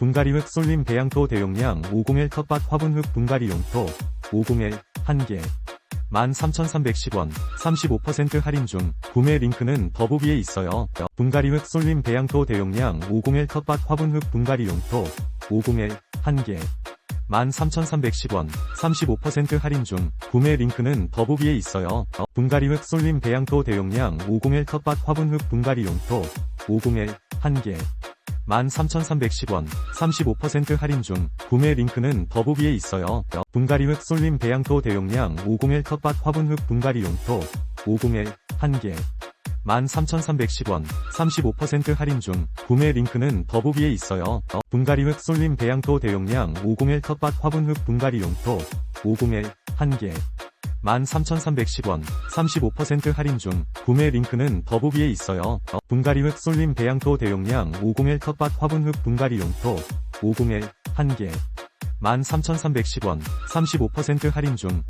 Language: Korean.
분갈이흙 쏠림 배양토 대용량 501 텃밭 화분흙 분갈이 용토 501 1개 13,310원 35% 할인 중 구매 링크는 더보기에 있어요. 분갈이흙 쏠림 배양토 대용량 501 텃밭 화분흙 분갈이 용토 501 1개 13,310원 35% 할인 중 구매 링크는 더보기에 있어요. 분갈이흙 쏠림 배양토 대용량 501 텃밭 화분흙 분갈이 용토 501 1개 13,310원 35% 할인 중 구매 링크는 더보기에 있어요. 분갈이흙 쏠림 배양토 대용량 501 텃밭 화분흙 분갈이 용토 501 1개 13,310원 35% 할인 중 구매 링크는 더보기에 있어요. 분갈이흙 쏠림 배양토 대용량 501 텃밭 화분흙 분갈이 용토 501 1개 13,310원 35% 할인 중 구매 링크는 더보기에 있어요. 분갈이흙 쏠림 배양토 대용량 501 텃밭 화분흙 분갈이 용토 501 1개 13,310원 35% 할인 중